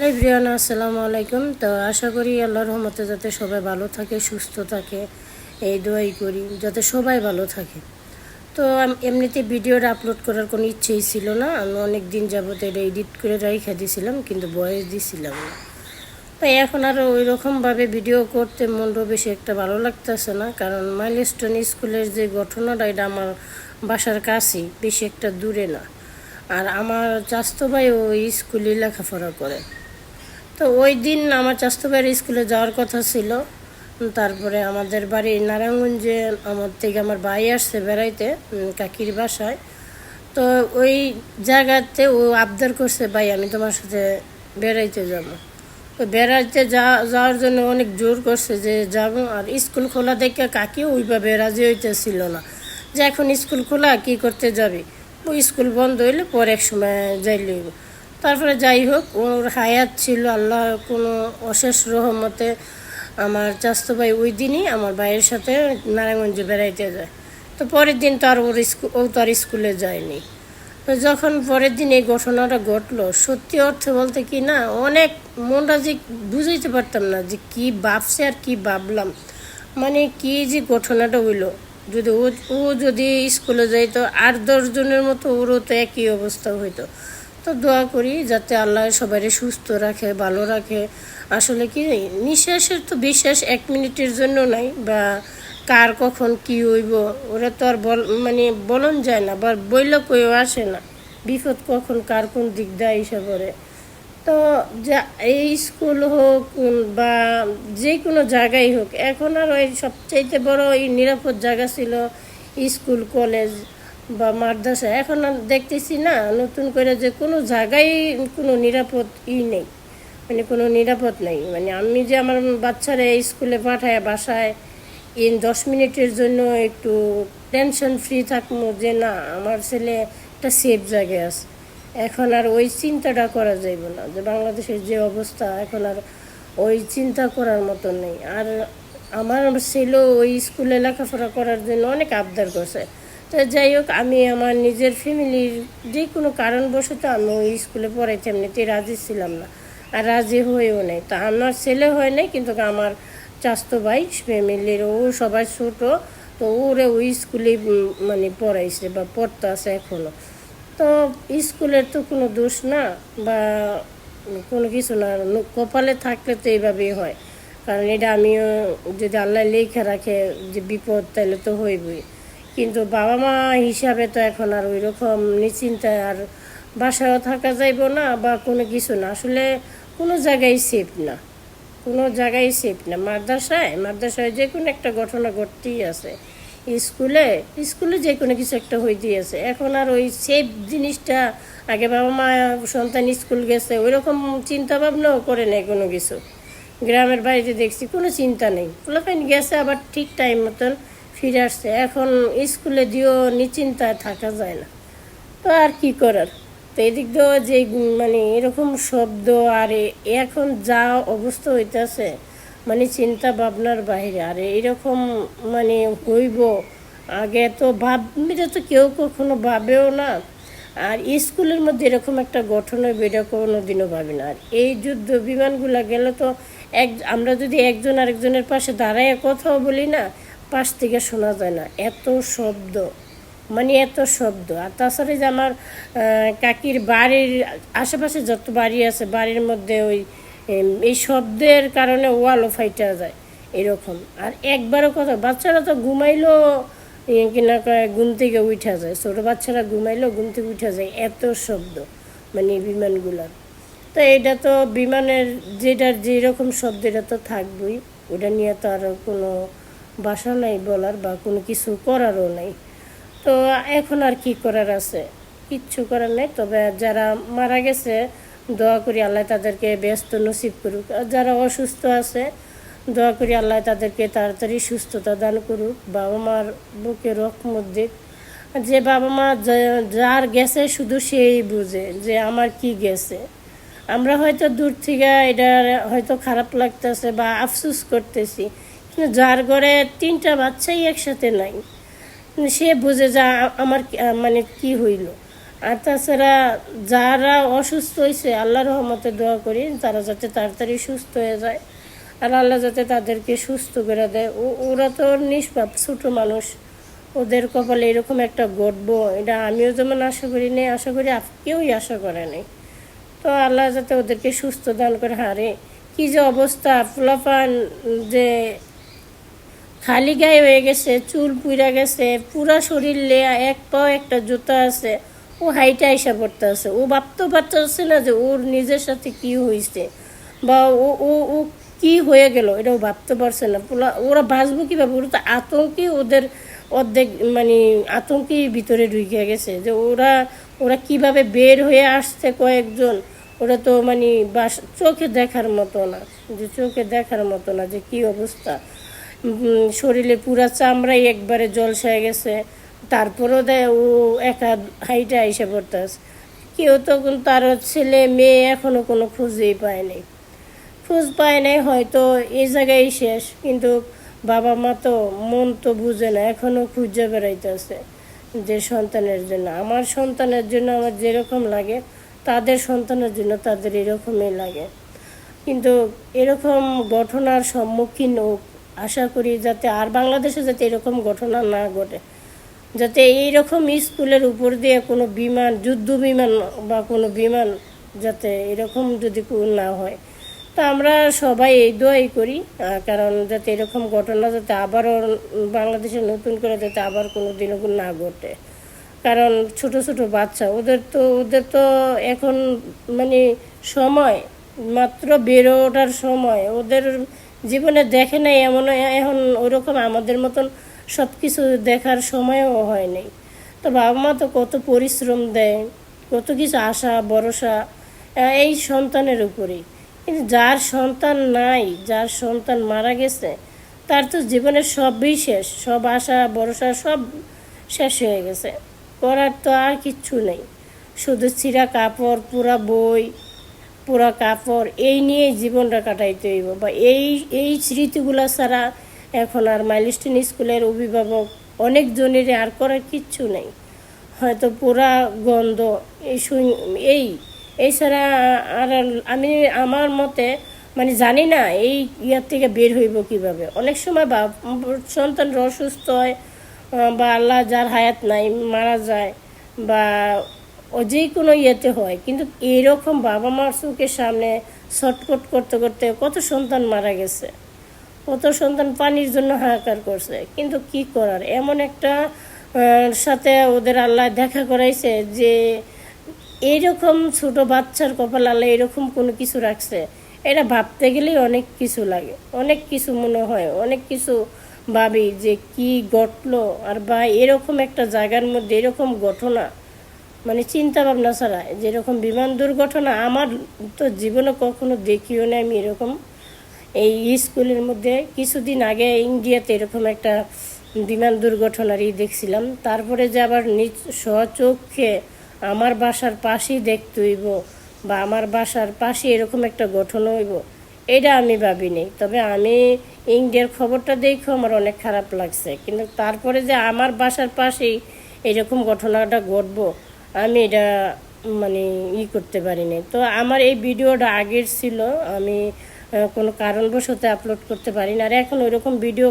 Hello Brian আসসালামু আলাইকুম। তো আশা করি আল্লাহর রহমতে যাতে সবাই ভালো থাকে, সুস্থ থাকে, এই দোয়াই করি, যাতে সবাই ভালো থাকে। তো এমনিতে ভিডিওটা আপলোড করার কোনো ইচ্ছেই ছিল না। আমি অনেক দিন যাবত এটা এডিট করে রাইখা দিয়েছিলাম কিন্তু বয়স দিছিলাম না। তাই এখন আর ওই রকমভাবে ভিডিও করতে মনটা বেশি একটা ভালো লাগতেছে না, কারণ মাইলস্টোন স্কুলের যে ঘটনাটা, এটা আমার বাসার কাছেই, বেশি একটা দূরে না। আর আমার চাস্তো ভাই ওই স্কুলে লেখাপড়া করে। তো ওই দিন আমার চাস্তো ভাইয়ের স্কুলে যাওয়ার কথা ছিল। তারপরে আমাদের বাড়ি নারায়ণগঞ্জে আমার থেকে আমার ভাই আসছে বেড়াইতে কাকির বাসায়। তো ওই জায়গাতে ও আবদার করছে, ভাই, আমি তোমার সাথে বেড়াইতে যাব। তো বেড়াইতে যাওয়ার জন্য অনেক জোর করছে যে যাব, আর স্কুল খোলা দেখে কাকি ওইভাবে রাজি হইতেছিল না। যে এখন স্কুল খোলা, কি করতে যাবি? স্কুল বন্ধ হইলে পরে এক সময় যাইলে হইব। তারপরে যাই হোক, ওর হায়াত ছিল আল্লাহ কোনো অশেষ রহমতে আমার চাস্তো ভাই ওই দিনই আমার ভাইয়ের সাথে নারায়ণগঞ্জে বেড়াইতে যায়। তো পরের দিন তো আর ওর স্কুল ও তো আর স্কুলে যায়নি। তো যখন পরের দিন এই ঘটনাটা ঘটলো, সত্যি অর্থে বলতে কি না, অনেক মনটা যে বুঝাইতে পারতাম না যে কি ভাবছে আর কি ভাবলাম। মানে কি যে ঘটনাটা হইল। যদি ও ও যদি স্কুলে যাইতো আট দশ জনের মতো ওরও তো একই অবস্থা হইতো। তো দোয়া করি যাতে আল্লাহ সবাই সুস্থ রাখে, ভালো রাখে। আসলে কি, নিঃশ্বাসের তো বিশ্বাস এক মিনিটের জন্য নাই, বা কার কখন কি হইব, ওরা তো আর বল মানে বলন যায় না, বা বইল কইও আসে না, বিপদ কখন কার কোন দিক দেয় হিসাবে তো যা, এই স্কুল হোক বা যে কোনো জায়গায় হোক, এখন আর ওই সবচাইতে বড় এই নিরাপদ জায়গা ছিল স্কুল, কলেজ বা মাদ্রাসা এখন দেখতেছি না, নতুন করে যে কোনো জায়গায় কোনো নিরাপদ ই নেই। মানে কোনো নিরাপদ নেই। মানে আমি যে আমার বাচ্চারা স্কুলে পাঠায় বাসায়, ইন দশ মিনিটের জন্য একটু টেনশন ফ্রি থাকব যে না, আমার ছেলে একটা সেফ জায়গায় আছে। এখন আর ওই চিন্তাটা করা যাইব না যে বাংলাদেশের যে অবস্থা, এখন আর ওই চিন্তা করার মতো নেই। আর আমার ছেলেও ওই স্কুলে লেখাপড়া করার জন্য অনেক আবদার করছে। তো যাই হোক, আমি আমার নিজের ফ্যামিলির যে কোনো কারণবশত আমি ওই স্কুলে পড়াইতে এমনিতেই রাজি ছিলাম না। আর রাজি হয়েও নেই। তা আমার ছেলে হয় নাই, কিন্তু আমার চাস্তো ভাই, ফ্যামিলির ও সবাই ছোট, তো ওরে ওই স্কুলে মানে পড়াইছে বা পড়তে আছে এখনও তো স্কুলের তো কোনো দোষ না বা কোনো কিছু না, কপালে থাকলে তো এইভাবেই হয়। কারণ এটা আমিও যদি আল্লাহ লেখা রাখে যে বিপদ, তাহলে তো হইবই। কিন্তু বাবা মা হিসাবে তো এখন আর ওই রকম নিশ্চিন্তায় আর বাসায়ও থাকা যাইব না বা কোনো কিছু না। আসলে কোনো জায়গায় সেফ না। কোনো জায়গায় সেফ না। মাদ্রাসায় মাদ্রাসায় যে কোনো একটা ঘটনা ঘটতেই আছে। স্কুলে স্কুলে যে কোনো কিছু একটা হইতেই আছে। এখন আর ওই সেফ জিনিসটা আগে বাবা মা সন্তান স্কুল গেছে ওই রকম চিন্তা ভাবনাও করে নেই কোনো কিছু। গ্রামের বাড়িতে দেখছি কোনো চিন্তা নেই। পোলাপাইন গেছে আবার ঠিক টাইম মতন ফিরে আসছে। এখন স্কুলে দিয়েও নিশ্চিন্তায় থাকা যায় না। তো আর কি করার? তো এদিক দিয়েও যে মানে এরকম শব্দ আর এখন যা অবস্থা হইতেছে মানে চিন্তা ভাবনার বাইরে। আর এরকম মানে হইব, আগে তো ভাব তো কেউ কখনো ভাবেও না। আর স্কুলের মধ্যে এরকম একটা গঠন হবে এটা কোনো দিনও ভাবি না। আর এই যুদ্ধ বিমানগুলো গেলে তো এক, আমরা যদি একজন আরেকজনের পাশে দাঁড়ায় কথাও বলি না পাশ থেকে শোনা যায় না। এত শব্দ মানে এত শব্দ। আর তাছাড়া যে আমার কাকির বাড়ির আশেপাশে যত বাড়ি আছে বাড়ির মধ্যে ওই এই শব্দের কারণে ওয়ালও ফাইটা যায় এরকম। আর একবারও কথা বাচ্চারা তো ঘুমাইলো এ, কিনা ঘুম থেকে উঠা যায়। ছোটো বাচ্চারা ঘুমাইলো ঘুম থেকে উঠা যায়। এত শব্দ মানে বিমানগুলার তো এটা তো বিমানের যেটার যেরকম শব্দ এটা তো থাকবেই। ওটা নিয়ে তো আরও কোনো বাসা নাই বলার বা কোনো কিছু করারও নাই। তো এখন আর কি করার আছে? কিচ্ছু করার নেই। তবে যারা মারা গেছে, দোয়া করি আল্লাহ তাদেরকে ব্যস্ত নসিব করুক। আর যারা অসুস্থ আছে, দোয়া করি আল্লাহ তাদেরকে তাড়াতাড়ি সুস্থতা দান করুক, বাবা মার বুকে রকমত দিক। যে বাবা মা যার গেছে শুধু সেই বুঝে যে আমার কি গেছে। আমরা হয়তো দূর থেকে এটা হয়তো খারাপ লাগতেছে বা আফসুস করতেছি যার ঘরে তিনটা বাচ্চাই একসাথে নাই, সে বুঝে যা আমার মানে কি হইল। আর তাছাড়া যারা অসুস্থ হয়েছে আল্লাহ রহমতে দোয়া করি, তারা যাতে তাড়াতাড়ি সুস্থ হয়ে যায়। আর আল্লাহ যাতে তাদেরকে সুস্থ করে দেয়। ও, ওরা তো নিষ্পাপ, ছোট মানুষ। ওদের কপালে এরকম একটা ঘটবো এটা আমিও যেমন আশা করি নেই, আশা করি কেউই আশা করে নেই। তো আল্লাহ যাতে ওদেরকে সুস্থ দান করে। হারে, কি যে অবস্থা, ফুলাফান যে খালি গায়ে হয়ে গেছে, চুল পুইরা গেছে, পুরা শরীর লেয়া, এক পাও একটা জুতা আছে। ও হাইটা এসে পড়তে আছে ও ভাবতে পারতেছে না যে ওর নিজের সাথে কি হয়েছে বা ও ও ও কি হয়ে গেল এটাও ভাবতে পারছে না। ওরা বাঁচবো কীভাবে? ওরা তো আতঙ্কে ওদের অর্ধেক মানে আতঙ্কেই ভিতরে ঢুকে গেছে যে ওরা ওরা কীভাবে বের হয়ে আসছে কয়েকজন? ওরা তো মানে বাস, চোখে দেখার মতো না, যে চোখে দেখার মতো না যে কি অবস্থা। শরীরে পুরা চামড়াই একবারে জলসায় গেছে। তারপরও দেয় ও একা হাইটা এসে পড়তেছে। কেউ তো কোন- তার ছেলে, মেয়ে এখনও কোনো খুঁজেই পায়নি খোঁজ পায় নাই, হয়তো এই জায়গায় শেষ, কিন্তু বাবা মা তো মন তো বুঝে না, এখনও খুঁজে বেড়াইতেছে যে সন্তানের জন্য। আমার সন্তানের জন্য আমার যেরকম লাগে, তাদের সন্তানের জন্য তাদের এরকমই লাগে। কিন্তু এরকম ঘটনার সম্মুখীন আশা করি যাতে আর বাংলাদেশে যাতে এরকম ঘটনা না ঘটে। যাতে এইরকম স্কুলের উপর দিয়ে কোনো বিমান, যুদ্ধ বিমান বা কোনো বিমান যাতে এরকম যদি না হয়। তা আমরা সবাই এই দোয়াই করি কারণ যাতে এরকম ঘটনা যাতে আবারও বাংলাদেশে নতুন করে যাতে আবার কোনো দিনও না ঘটে। কারণ ছোট ছোট বাচ্চা, ওদের তো ওদের তো এখন মানে সময়, মাত্র বেরো ওঠার সময়, ওদের জীবনে দেখে নাই এমন এখন ওরকম আমাদের মতন সব কিছু দেখার সময়ও হয় নাই। তো বাবা মা তো কত পরিশ্রম দেয়, কত কিছু আশা, ভরসা এই সন্তানের উপরেই। কিন্তু যার সন্তান নাই, যার সন্তান মারা গেছে, তার তো জীবনের সবই শেষ, সব আশা, ভরসা, সব শেষ হয়ে গেছে। করার তো আর কিচ্ছু নেই। শুধু ছিঁড়া কাপড়, পুরা বই পুরা কাপড় এই নিয়েই জীবনটা কাটাইতে হইব। বা এই এই স্মৃতিগুলো ছাড়া এখন আর মাইলস্টোন স্কুলের অভিভাবক অনেকজনেরই আর করার কিচ্ছু নেই। হয়তো পুরা গন্ধ, এই এই এছাড়া আর আমি, আমার মতে মানে জানি না এই ইয়ার থেকে বের হইব কীভাবে। অনেক সময় বা সন্তানরা অসুস্থ হয় বা আল্লাহ যার হায়াত নাই, মারা যায়, বা ও যে কোনো ইয়েতে হয়। কিন্তু এরকম বাবা মার চোখের সামনে ছটফট করতে করতে কত সন্তান মারা গেছে। কত সন্তান পানির জন্য হাহাকার করছে। কিন্তু কি করার? এমন একটা সাথে ওদের আল্লাহ দেখা করাইছে যে এইরকম ছোট বাচ্চার কপাল আল্লাহ এরকম কোনো কিছু রাখছে। এটা ভাবতে গেলেই অনেক কিছু লাগে। অনেক কিছু মনে হয়। অনেক কিছু ভাবি যে কি ঘটলো। আর বা এরকম একটা জায়গার মধ্যে এরকম ঘটনা মানে চিন্তা ভাবনা ছাড়া, যেরকম বিমান দুর্ঘটনা আমার তো জীবনে কখনো দেখিও না আমি এরকম। এই স্কুলের মধ্যে কিছুদিন আগে ইন্ডিয়াতে এরকম একটা বিমান দুর্ঘটনারই দেখছিলাম। তারপরে যে আবার নিজ স্বচক্ষে আমার বাসার পাশেই দেখতে হইব বা আমার বাসার পাশে এরকম একটা গঠন হইব, এটা আমি ভাবিনি। তবে আমি ইন্ডিয়ার খবরটা দেখে আমার অনেক খারাপ লাগছে। কিন্তু তারপরে যে আমার বাসার পাশেই এরকম ঘটনাটা ঘটবো আমি এটা মানে ই করতে পারিনি। তো আমার এই ভিডিওটা আগের ছিল, আমি কোনো কারণবশত আপলোড করতে পারি না আর এখন ওইরকম ভিডিও